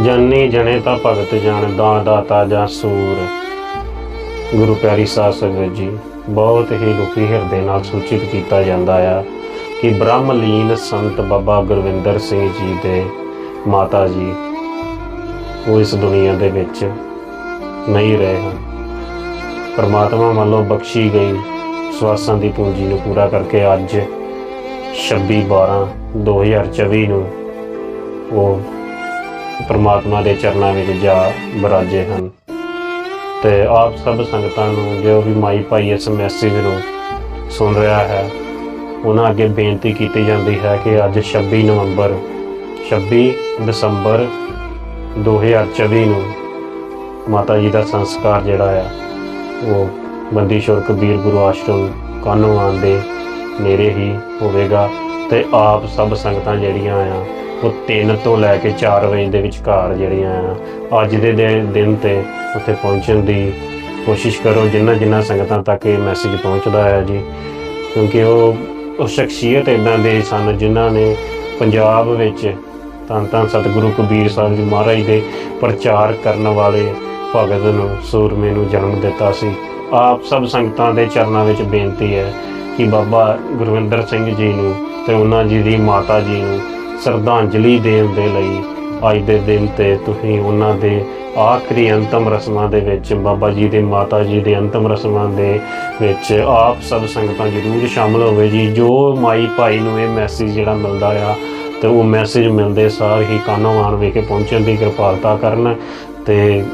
ਜਾਨੀ ਜਣੇ ਤਾਂ ਭਗਤ ਜਾਣ ਦਾ ਦਾਤਾ ਜਾਂ ਸੂਰ। ਗੁਰੂ ਪਿਆਰੀ ਸਾਹਿਬ ਸੰਗਤ ਜੀ, ਬਹੁਤ ਹੀ ਦੁਖੀ ਹਿਰਦੇ ਨਾਲ ਸੂਚਿਤ ਕੀਤਾ ਜਾਂਦਾ ਆ ਕਿ ਬ੍ਰਹਮਲੀਨ ਸੰਤ ਬਾਬਾ ਗੁਰਵਿੰਦਰ ਸਿੰਘ ਜੀ ਦੇ ਮਾਤਾ ਜੀ ਉਹ ਇਸ ਦੁਨੀਆ ਦੇ ਵਿੱਚ ਨਹੀਂ ਰਹੇ ਹਨ। ਪਰਮਾਤਮਾ ਵੱਲੋਂ ਬਖਸ਼ੀ ਗਈ ਸਵਾਸਾਂ ਦੀ ਪੂੰਜੀ ਨੂੰ ਪੂਰਾ ਕਰਕੇ ਅੱਜ 26 12 2024 ਨੂੰ ਉਹ ਪਰਮਾਤਮਾ ਦੇ ਚਰਨਾਂ ਵਿੱਚ ਜਾ ਬਰਾਜੇ ਹਨ। ਤੇ ਆਪ ਸਭ ਸੰਗਤਾਂ ਨੂੰ ਜੋ ਵੀ ਮਾਈ ਭਾਈ ਇਸ ਮੈਸੇਜ ਨੂੰ ਸੁਣ ਰਿਹਾ ਹੈ, ਉਹਨਾਂ ਅੱਗੇ ਬੇਨਤੀ ਕੀਤੀ ਜਾਂਦੀ ਹੈ ਕਿ ਅੱਜ 26 ਨਵੰਬਰ 26 ਦਸੰਬਰ 2024 ਨੂੰ ਮਾਤਾ ਜੀ ਦਾ ਸੰਸਕਾਰ ਜਿਹੜਾ ਆ, ਉਹ ਬੰਦੀ ਸ਼ੋਰ ਕਬੀਰ ਗੁਰੂ ਆਸ਼ਰਮ ਕਾਨੋਵਾਨ ਦੇ ਨੇੜੇ ਹੀ ਹੋਵੇਗਾ। ਤੇ ਆਪ ਸਭ ਸੰਗਤਾਂ ਜਿਹੜੀਆਂ ਆ, ਉਹ 3 ਤੋਂ ਲੈ ਕੇ 4 ਵਜੇ ਦੇ ਵਿਚਕਾਰ ਜਿਹੜੀਆਂ ਆ, ਅੱਜ ਦੇ ਦਿਨ ਤੇ ਉੱਥੇ ਪਹੁੰਚਣ ਦੀ ਕੋਸ਼ਿਸ਼ ਕਰੋ, ਜਿੰਨਾ ਜਿੰਨਾ ਸੰਗਤਾਂ ਤੱਕ ਇਹ ਮੈਸੇਜ ਪਹੁੰਚਦਾ ਹੈ ਜੀ। ਕਿਉਂਕਿ ਉਹ ਉਹ ਸ਼ਖਸੀਅਤ ਇਦਾਂ ਦੇ ਸਨ ਜਿਨ੍ਹਾਂ ਨੇ ਪੰਜਾਬ ਵਿੱਚ ਧੰਨ ਧੰਨ ਸਤਿਗੁਰੂ ਕਬੀਰ ਸਾਹਿਬ ਜੀ ਮਹਾਰਾਜ ਦੇ ਪ੍ਰਚਾਰ ਕਰਨ ਵਾਲੇ ਭਗਤ ਨੂੰ, ਸੂਰਮੇ ਨੂੰ ਜਨਮ ਦਿੱਤਾ ਸੀ। ਆਪ ਸਭ ਸੰਗਤਾਂ ਦੇ ਚਰਨਾਂ ਵਿੱਚ ਬੇਨਤੀ ਹੈ ਕਿ ਬਾਬਾ ਗੁਰਵਿੰਦਰ ਸਿੰਘ ਜੀ ਨੂੰ ਤੇ ਉਹਨਾਂ ਜੀ ਦੀ ਮਾਤਾ ਜੀ ਨੂੰ ਸ਼ਰਧਾਂਜਲੀ ਦੇਣ ਦੇ ਲਈ ਅੱਜ ਦੇ ਦਿਨ ਤੇ ਤੁਸੀਂ ਉਹਨਾਂ ਦੇ ਆਖਰੀ ਅੰਤਮ ਰਸਮਾਂ ਦੇ ਵਿੱਚ ਬਾਬਾ ਜੀ ਦੇ ਮਾਤਾ ਜੀ ਦੇ ਅੰਤਮ ਰਸਮਾਂ ਦੇ ਵਿੱਚ ਆਪ ਸਭ ਸੰਗਤਾਂ ਜ਼ਰੂਰ ਸ਼ਾਮਲ ਹੋਵੇ ਜੀ। ਜੋ ਮਾਈ ਭਾਈ ਨੂੰ ਇਹ ਮੈਸੇਜ ਜਿਹੜਾ ਮਿਲਦਾ ਆ ਤੇ ਉਹ ਮੈਸੇਜ ਮਿਲਦੇ ਸਾਰ ਹੀ ਕਾਨੋਵਾਨ ਵੇ ਕੇ ਪਹੁੰਚਣ ਦੀ ਕਿਰਪਾਲਤਾ ਕਰਨ ਤੇ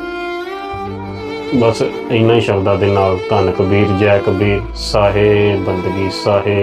ਬਸ ਇੰਨਾ ਹੀ ਸ਼ਬਦਾਂ ਦੇ ਨਾਲ ਧੰਨ ਕਬੀਰ ਜੈ ਕਬੀਰ ਸਾਹੇ ਬੰਦਗੀ ਸਾਹੇ